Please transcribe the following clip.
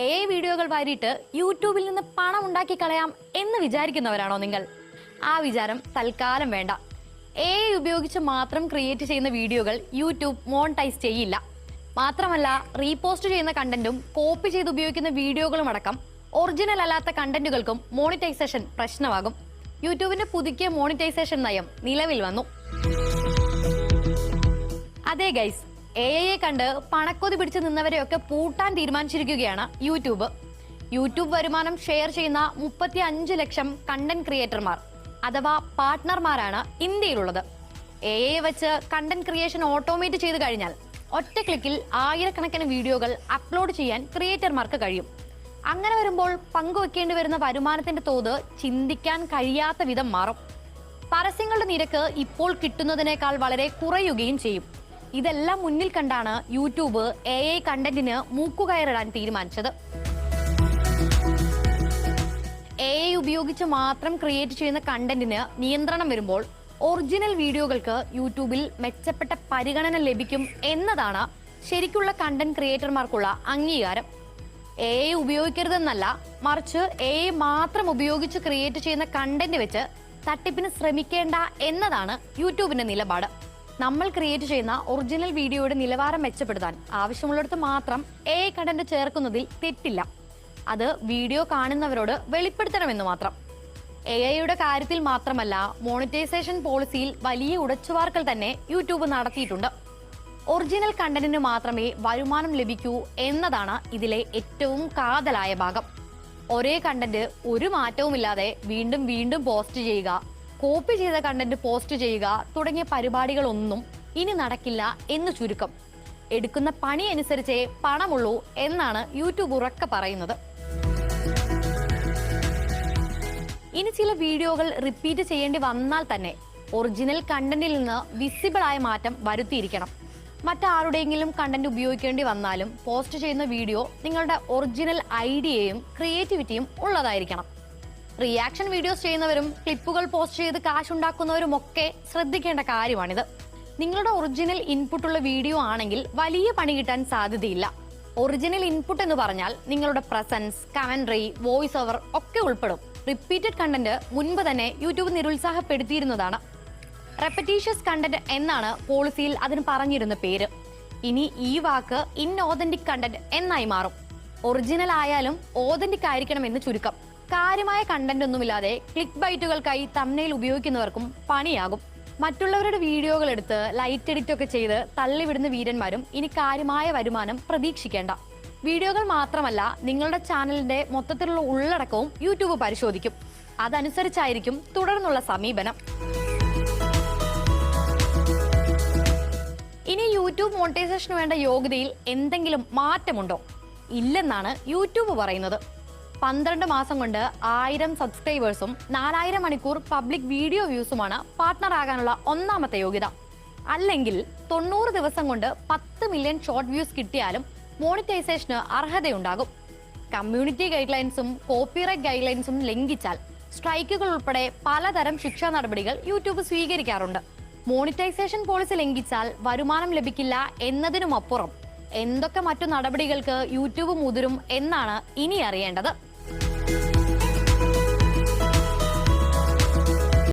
A I വീഡിയോകൾ വാരിയിട്ട് യൂട്യൂബിൽ നിന്ന് പണം ഉണ്ടാക്കി കളയാം എന്ന് വിചാരിക്കുന്നവരാണോ നിങ്ങൾ? ആ വിചാരം തൽക്കാലം വേണ്ട. എ ഐ ഉപയോഗിച്ച് മാത്രം ക്രിയേറ്റ് ചെയ്യുന്ന വീഡിയോകൾ യൂട്യൂബ് മോണിറ്റൈസ് ചെയ്യില്ല. മാത്രമല്ല റീപോസ്റ്റ് ചെയ്യുന്ന കണ്ടന്റും കോപ്പി ചെയ്ത് ഉപയോഗിക്കുന്ന വീഡിയോകളും അടക്കം ഒറിജിനൽ അല്ലാത്ത കണ്ടന്റുകൾക്കും മോണിറ്റൈസേഷൻ പ്രശ്നമാകും. യൂട്യൂബിന്റെ പുതുക്കിയ മോണിറ്റൈസേഷൻ നയം നിലവിൽ വന്നു. അതെ ഗൈസ് എ ഐയെ കണ്ട് പണക്കൊതി പിടിച്ചു നിന്നവരെയൊക്കെ പൂട്ടാൻ തീരുമാനിച്ചിരിക്കുകയാണ് യൂട്യൂബ്. യൂട്യൂബ് വരുമാനം ഷെയർ ചെയ്യുന്ന മുപ്പത്തി അഞ്ച് ലക്ഷം കണ്ടന്റ് ക്രിയേറ്റർമാർ അഥവാ പാർട്ട്ണർമാരാണ് ഇന്ത്യയിലുള്ളത്. എ ഐ വെച്ച് കണ്ടന്റ് ക്രിയേഷൻ ഓട്ടോമേറ്റ് ചെയ്ത് കഴിഞ്ഞാൽ ഒറ്റ ക്ലിക്കിൽ ആയിരക്കണക്കിന് വീഡിയോകൾ അപ്ലോഡ് ചെയ്യാൻ ക്രിയേറ്റർമാർക്ക് കഴിയും. അങ്ങനെ വരുമ്പോൾ പങ്കുവെക്കേണ്ടി വരുന്ന വരുമാനത്തിന്റെ തോത് ചിന്തിക്കാൻ കഴിയാത്ത വിധം മാറും. പരസ്യങ്ങളുടെ നിരക്ക് ഇപ്പോൾ കിട്ടുന്നതിനേക്കാൾ വളരെ കുറയുകയും ചെയ്യും. ഇതെല്ലാം മുന്നിൽ കണ്ടാണ് യൂട്യൂബ് എ ഐ കണ്ടന്റിന് മൂക്കുകയറിടാൻ തീരുമാനിച്ചത്. എ ഐ ഉപയോഗിച്ച് മാത്രം ക്രിയേറ്റ് ചെയ്യുന്ന കണ്ടന്റിന് നിയന്ത്രണം വരുമ്പോൾ ഒറിജിനൽ വീഡിയോകൾക്ക് യൂട്യൂബിൽ മെച്ചപ്പെട്ട പരിഗണന ലഭിക്കും എന്നതാണ് ശരിക്കുള്ള കണ്ടന്റ് ക്രിയേറ്റർമാർക്കുള്ള അംഗീകാരം. എ ഐ ഉപയോഗിക്കരുതെന്നല്ല മറിച്ച് എ ഐ മാത്രം ഉപയോഗിച്ച് ക്രിയേറ്റ് ചെയ്യുന്ന കണ്ടന്റ് വെച്ച് തട്ടിപ്പിന് ശ്രമിക്കേണ്ട എന്നതാണ് യൂട്യൂബിന്റെ നിലപാട്. നമ്മൾ ക്രിയേറ്റ് ചെയ്യുന്ന ഒറിജിനൽ വീഡിയോയുടെ നിലവാരം മെച്ചപ്പെടുത്താൻ ആവശ്യമുള്ളിടത്ത് മാത്രം എ കണ്ടന്റ് ചേർക്കുന്നതിൽ തെറ്റില്ല. അത് വീഡിയോ കാണുന്നവരോട് വെളിപ്പെടുത്തണമെന്ന് മാത്രം. എ ഐയുടെ കാര്യത്തിൽ മാത്രമല്ല മോണിറ്റൈസേഷൻ പോളിസിയിൽ വലിയ ഉടച്ചുവാർക്കൽ തന്നെ യൂട്യൂബ് നടത്തിയിട്ടുണ്ട്. ഒറിജിനൽ കണ്ടന്റിന് മാത്രമേ വരുമാനം ലഭിക്കൂ എന്നതാണ് ഇതിലെ ഏറ്റവും കാതലായ ഭാഗം. ഒരേ കണ്ടന്റ് ഒരു മാറ്റവുമില്ലാതെ വീണ്ടും വീണ്ടും പോസ്റ്റ് ചെയ്യുക കോപ്പി ചെയ്ത കണ്ടന്റ് പോസ്റ്റ് ചെയ്യുക തുടങ്ങിയ പരിപാടികളൊന്നും ഇനി നടക്കില്ല എന്ന് ചുരുക്കം. എടുക്കുന്ന പണി അനുസരിച്ചേ പണമുള്ളൂ എന്നാണ് യൂട്യൂബ് ഉറക്ക പറയുന്നത്. ഇനി ചില വീഡിയോകൾ റിപ്പീറ്റ് ചെയ്യേണ്ടി വന്നാൽ തന്നെ ഒറിജിനൽ കണ്ടന്റിൽ നിന്ന് വിസിബിളായ മാറ്റം വരുത്തിയിരിക്കണം. മറ്റാരുടെയെങ്കിലും കണ്ടന്റ് ഉപയോഗിക്കേണ്ടി വന്നാലും പോസ്റ്റ് ചെയ്യുന്ന വീഡിയോ നിങ്ങളുടെ ഒറിജിനൽ ഐഡിയയും ക്രിയേറ്റിവിറ്റിയും ഉള്ളതായിരിക്കണം. റിയാക്ഷൻ വീഡിയോസ് ചെയ്യുന്നവരും ക്ലിപ്പുകൾ പോസ്റ്റ് ചെയ്ത് കാശുണ്ടാക്കുന്നവരും ഒക്കെ ശ്രദ്ധിക്കേണ്ട കാര്യമാണിത്. നിങ്ങളുടെ ഒറിജിനൽ ഇൻപുട്ടുള്ള വീഡിയോ ആണെങ്കിൽ വലിയ പണി കിട്ടാൻ സാധ്യതയില്ല. ഒറിജിനൽ ഇൻപുട്ട് എന്ന് പറഞ്ഞാൽ നിങ്ങളുടെ പ്രസൻസ് കമൻട്രി വോയിസ് ഓവർ ഒക്കെ ഉൾപ്പെടും. റിപ്പീറ്റഡ് കണ്ടന്റ് മുൻപ് തന്നെ യൂട്യൂബ് നിരുത്സാഹപ്പെടുത്തിയിരുന്നതാണ്. റെപ്പറ്റീഷ്യസ് കണ്ടന്റ് എന്നാണ് പോളിസിയിൽ അതിന് പറഞ്ഞിരുന്ന പേര്. ഇനി ഈ വാക്ക് ഇൻഓതന്റിക് കണ്ടന്റ് എന്നായി മാറും. ഒറിജിനൽ ആയാലും ഓതന്റിക് ആയിരിക്കണം എന്ന് ചുരുക്കം. കാര്യമായ കണ്ടന്റ് ഒന്നുമില്ലാതെ ക്ലിക്ക് ബൈറ്റുകൾക്കായി തമ്മനയിൽ ഉപയോഗിക്കുന്നവർക്കും പണിയാകും. മറ്റുള്ളവരുടെ വീഡിയോകൾ എടുത്ത് ലൈറ്റ് എഡിറ്റ് ഒക്കെ ചെയ്ത് തള്ളിവിടുന്ന വീരന്മാരും ഇനി കാര്യമായ വരുമാനം പ്രതീക്ഷിക്കേണ്ട. വീഡിയോകൾ മാത്രമല്ല നിങ്ങളുടെ ചാനലിന്റെ മൊത്തത്തിലുള്ള ഉള്ളടക്കവും യൂട്യൂബ് പരിശോധിക്കും. അതനുസരിച്ചായിരിക്കും തുടർന്നുള്ള സമീപനം. ഇനി യൂട്യൂബ് മോണിറ്റൈസേഷന് വേണ്ട യോഗ്യതയിൽ എന്തെങ്കിലും മാറ്റമുണ്ടോ? ഇല്ലെന്നാണ് യൂട്യൂബ് പറയുന്നത്. പന്ത്രണ്ട് മാസം കൊണ്ട് ആയിരം സബ്സ്ക്രൈബേഴ്സും നാലായിരം മണിക്കൂർ പബ്ലിക് വീഡിയോ വ്യൂസുമാണ് പാർട്ട്ണർ ആകാനുള്ള ഒന്നാമത്തെ യോഗ്യത. അല്ലെങ്കിൽ തൊണ്ണൂറ് ദിവസം കൊണ്ട് പത്ത് മില്യൺ ഷോർട്ട് വ്യൂസ് കിട്ടിയാലും മോണിറ്റൈസേഷന് അർഹതയുണ്ടാകും. കമ്മ്യൂണിറ്റി ഗൈഡ് ലൈൻസും കോപ്പിറൈറ്റ് ഗൈഡ് ലൈൻസും ലംഘിച്ചാൽ സ്ട്രൈക്കുകൾ ഉൾപ്പെടെ പലതരം ശിക്ഷാ നടപടികൾ യൂട്യൂബ് സ്വീകരിക്കാറുണ്ട്. മോണിറ്റൈസേഷൻ പോളിസി ലംഘിച്ചാൽ വരുമാനം ലഭിക്കില്ല എന്നതിനുമപ്പുറം എന്തൊക്കെ മറ്റു നടപടികൾക്ക് യൂട്യൂബ് മുതിരും എന്നാണ് ഇനി അറിയേണ്ടത്.